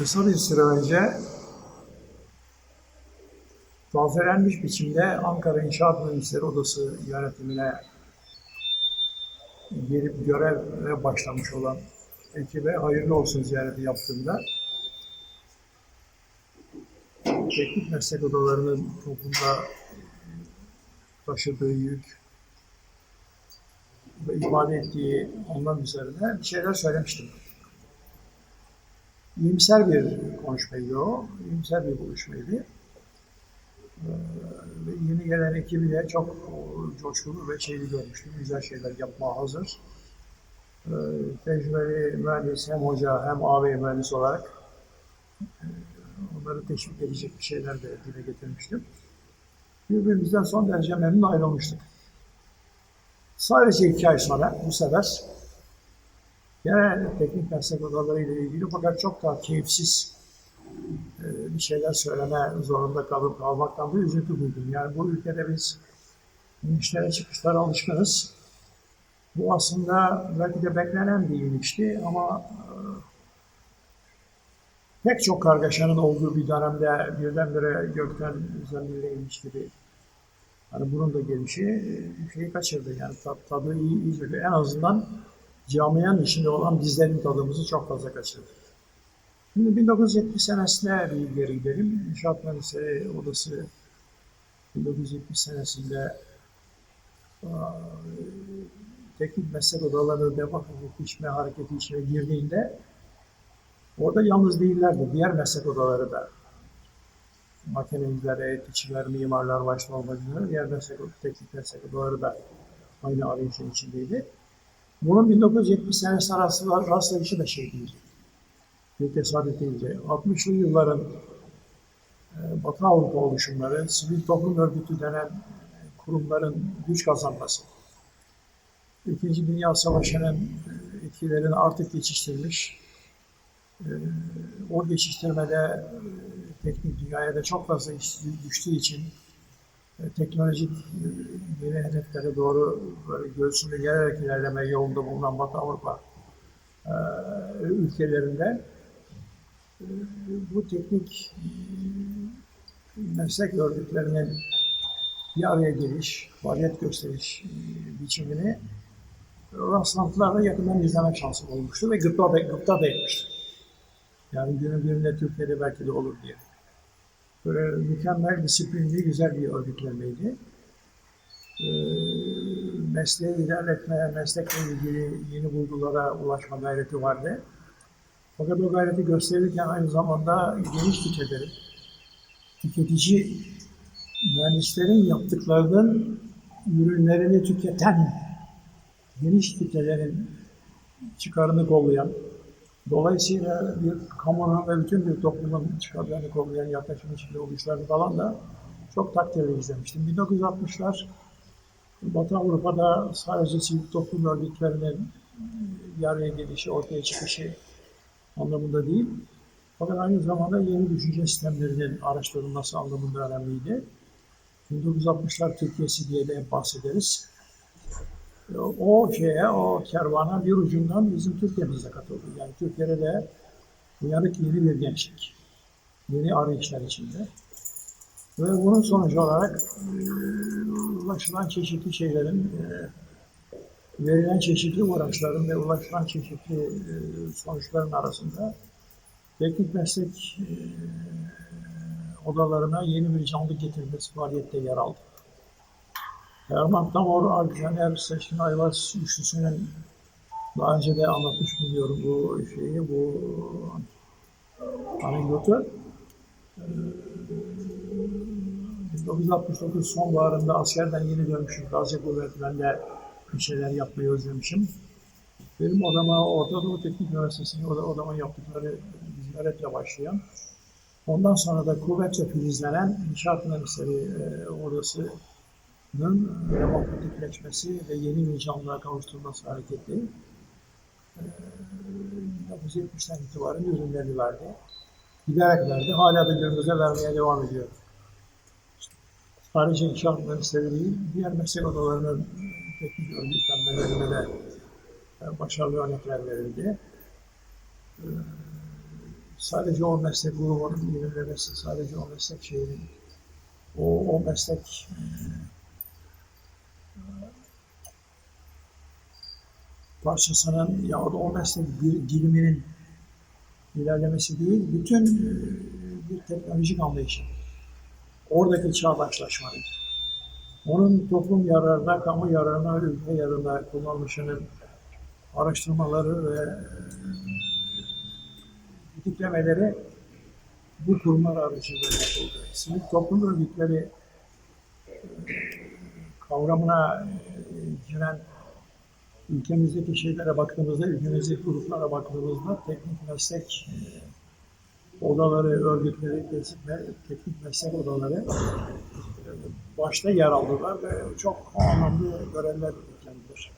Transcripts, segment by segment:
Kısa bir süre önce tazelenmiş biçimde Ankara İnşaat Mühendisleri Odası yönetimine gelip göreve başlamış olan ekibe hayırlı olsun ziyareti yaptığımda teknik meslek odalarının toplumda taşıdığı yük ve ifade ettiği ondan üzerine bir şeyler söylemiştim. İyimser bir konuşmaydı o, iyimser bir buluşmaydı. Ee, ve yeni gelen ekibiyle çok coşkulu ve şeyli görmüştüm. Güzel şeyler yapmaya hazır. Ee, tecrübeli mühendis hem hoca hem ağabey mühendis olarak e, onları teşvik edecek bir şeyler de dile getirmiştim. Birbirimizden son derece memnun ayrılmıştık. Sadece iki ay sonra bu sefer genel teknik meslek odaları ile ilgili fakat çok daha keyifsiz e, bir şeyler söyleme zorunda kalıp kalmaktan bir üzüntü duydum. Yani bu ülkede biz inişlere çıkışlara alışkınız. Bu aslında belki de beklenen bir inişti ama e, pek çok kargaşanın olduğu bir dönemde birdenbire gökten zemine inmiş gibi Hani bunun da gelişi e, şeyi kaçırdı yani tat, tadı iyi, iyi. En azından camianın içinde olan bizlerin tadımızı çok fazla kaçırdı. Şimdi 1970 senesine bir geri gidelim. İnşaat Mühendisleri Odası 1970 senesinde aa, teknik meslek odaları demokratik içme hareketi içine girdiğinde orada yalnız değillerdi. Diğer meslek odaları da makineciler, eğitimciler, mimarlar başta olmak üzere diğer meslek, teknik meslek odaları da aynı arayışın içindeydi. Bunun 1970 senesi arasında rastlayışı da şey değildi. Bir tesadüf değildi. 60'lı yılların e, Batı Avrupa oluşumları, sivil toplum örgütü denen kurumların güç kazanması, İkinci Dünya Savaşı'nın e, etkilerini artık geçiştirmiş, e, o geçiştirmede teknik dünyaya da çok fazla düştüğü için teknolojik e, yeni hedeflere doğru böyle göğsünü gererek ilerleme yolunda bulunan Batı Avrupa e, ülkelerinde e, bu teknik e, meslek örgütlerinin bir araya geliş, faaliyet gösteriş e, biçimini rastlantılarla yakından izleme şansı olmuştu ve gıpta da, gıpta da etmişti. Yani günün birinde Türkiye'de belki de olur diye. Böyle mükemmel, disiplinli, güzel bir örgütlenmeydi. Ee, mesleği ilerletme, meslekle ilgili yeni bulgulara ulaşma gayreti vardı. Fakat o gayreti gösterirken aynı zamanda geniş kitlelerin, tüketici mühendislerin yaptıklarının ürünlerini tüketen geniş kitlelerin çıkarını kollayan, Dolayısıyla bir kamunun ve bütün bir toplumun çıkarlarını kollayan yaklaşım içinde oluşlarını falan da çok takdirle izlemiştim. 1960'lar Batı Avrupa'da sadece sivil toplum örgütlerinin bir gelişi, ortaya çıkışı anlamında değil. Fakat aynı zamanda yeni düşünce sistemlerinin araştırılması anlamında önemliydi. 1960'lar Türkiye'si diye de bahsederiz o şeye, o kervana bir ucundan bizim Türkiye'miz de katıldı. Yani Türkiye'de de uyanık yeni bir gençlik, yeni arayışlar içinde. Ve bunun sonucu olarak e, ulaşılan çeşitli şeylerin, e, verilen çeşitli uğraşların ve ulaşılan çeşitli e, sonuçların arasında teknik meslek odalarına yeni bir canlı getirilmesi faaliyette yer aldı. Erman Tamor, Alcaner, Seçkin Ayvaz üçlüsünün daha önce de anlatmış biliyorum bu şeyi, bu anekdotu. Ee, 1969 sonbaharında askerden yeni dönmüşüm. Gazi Kuvvetler'den de bir şeyler yapmayı özlemişim. Benim odama, Orta Doğu Teknik Üniversitesi'nin oda, odama yaptıkları hizmetle başlayan, ondan sonra da kuvvetle filizlenen İnşaat Mühendisleri e, Odası demokratikleşmesi ve yeni vicdanlığa kavuşturulması hareketi e, 1970'ten itibaren ürünlerini verdi. Giderek verdi. Hala da günümüze vermeye devam ediyor. Sadece inşaat mühendisleri diğer meslek odalarının teknik örgütlenmelerine de e, başarılı örnekler verildi. E, sadece o meslek grubunun ilerlemesi, sadece o meslek şeyinin, o, o meslek e, parçasının ya da o meslek bir diliminin ilerlemesi değil, bütün e, bir teknolojik anlayışın, oradaki çağdaşlaşmanın, onun toplum yararına, kamu yararına, ülke yararına kullanılışının araştırmaları ve e, diklemeleri bu kurumlar aracılığıyla yapıldı. Sivil toplum örgütleri e, kavramına e, giren ülkemizdeki şeylere baktığımızda, ülkemizdeki gruplara baktığımızda teknik meslek e, odaları, örgütleri, teknik, meslek odaları e, başta yer aldılar ve çok anlamlı görevler üstlendiler.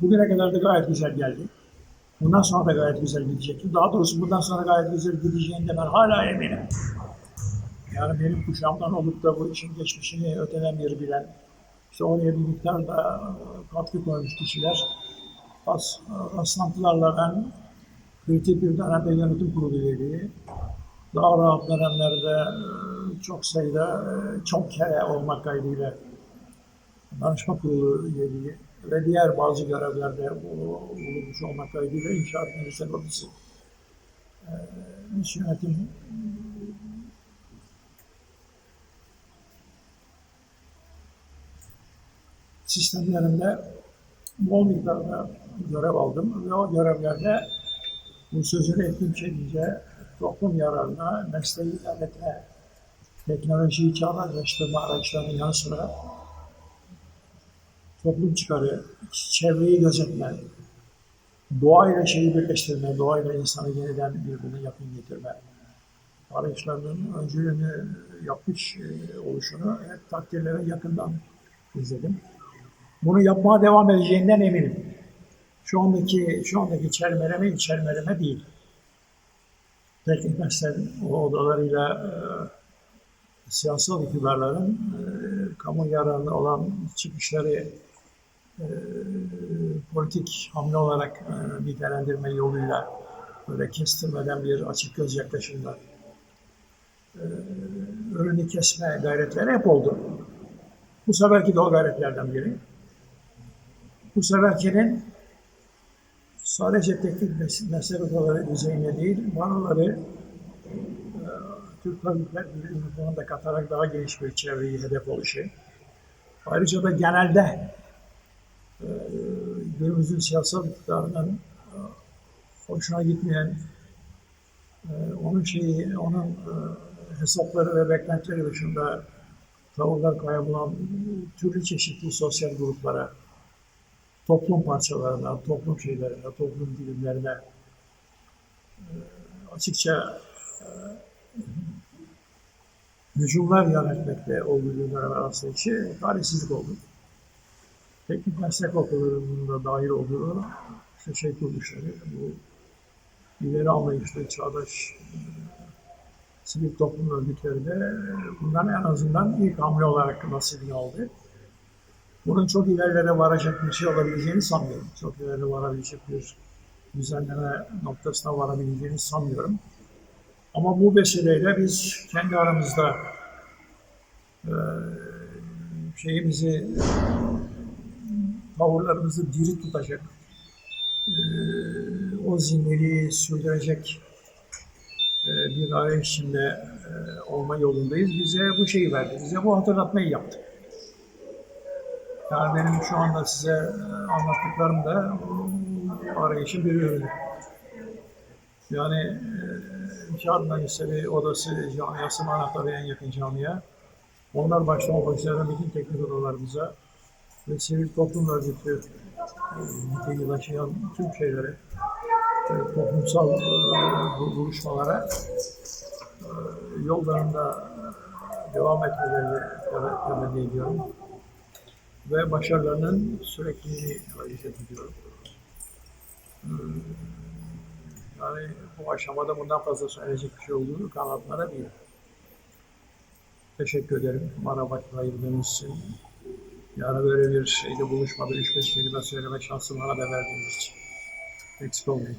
Bugüne kadar da gayet güzel geldi. Bundan sonra da gayet güzel gidecek. Daha doğrusu bundan sonra gayet güzel gideceğinde ben hala eminim. Yani benim kuşağımdan olup da bu işin geçmişini öteden beri bilen, işte oraya bir miktar da katkı koymuş kişiler. Ras, rastlantılarla ben kritik bir dönemde yönetim kurulu üyeliği, daha rahat dönemlerde e, çok sayıda, e, çok kere olmak kaydıyla danışma kurulu üyeliği ve diğer bazı görevlerde bulunmuş olmak kaydıyla inşaat mühendisleri odası e, iş yönetim sistemlerinde bol miktarda görev aldım ve o görevlerde bu sözünü ettiğim şekilde toplum yararına, mesleği ilerletme, teknolojiyi çağdaşlaştırma araçlarının yanı sıra toplum çıkarı, çevreyi gözetme, doğayla şeyi birleştirme, doğayla insanı yeniden birbirine yakın getirme arayışlarının öncülüğünü yapmış e, oluşunu hep takdirlere yakından izledim. Bunu yapmaya devam edeceğinden eminim. Şu andaki şu andaki çelmeleme içermeleme değil. Teknik meslek odalarıyla e, siyasal iktidarların e, kamu yararına olan çıkışları e, politik hamle olarak e, nitelendirme yoluyla böyle kestirmeden bir açık göz yaklaşımla e, önünü kesme gayretleri hep oldu. Bu seferki de o gayretlerden biri. Bu seferkinin sadece teknik mes- meslek odaları düzeyinde değil, baroları e, Türk Tabipler Birliği'nin da katarak daha geniş bir çevreyi hedef oluşu. Ayrıca da genelde e, günümüzün siyasal iktidarının e, hoşuna gitmeyen, e, onun şeyi, onun e, hesapları ve beklentileri dışında tavırlar kaybolan türlü çeşitli sosyal gruplara, toplum parçalarına, toplum şeylerine, toplum bilimlerine e, açıkça e, hücumlar yönetmekte olduğu dönem arasında içi talihsizlik oldu. Teknik meslek okullarının da dahil olduğu işte şey kuruluşları, bu ileri anlayışlı, çağdaş e, sivil toplum örgütleri de bundan en azından ilk hamle olarak nasibini aldı. Bunun çok ilerlere varacak bir şey olabileceğini sanmıyorum. Çok ilerlere varabilecek bir düzenleme noktasına varabileceğini sanmıyorum. Ama bu vesileyle biz kendi aramızda e, şeyimizi, tavırlarımızı diri tutacak, e, o zinleri sürdürecek e, bir arayış içinde e, olma yolundayız. Bize bu şeyi verdi, bize bu hatırlatmayı yaptı. Yani benim şu anda size e, anlattıklarım da arayışın bir ürünü. Yani e, İnşaat Mühendisleri Odası camiası anahtarı en yakın camiye. Onlar başta olmak bütün teknik odalarımıza ve sivil toplum örgütü e, niteliği taşıyan tüm şeylere, e, toplumsal e, bu- buluşmalara e, yollarında devam etmelerini temenni ediyorum. Ve başarılarının sürekliliğini hareket ediyorum. E, Yani bu aşamada bundan fazla söyleyecek bir şey olduğunu kanatlara değil. Teşekkür ederim bana vakit ayırdığınız için. Yani böyle bir şeyde buluşmada 3-5 kelime söyleme şansı bana da verdiğiniz için. Eksik olmayın.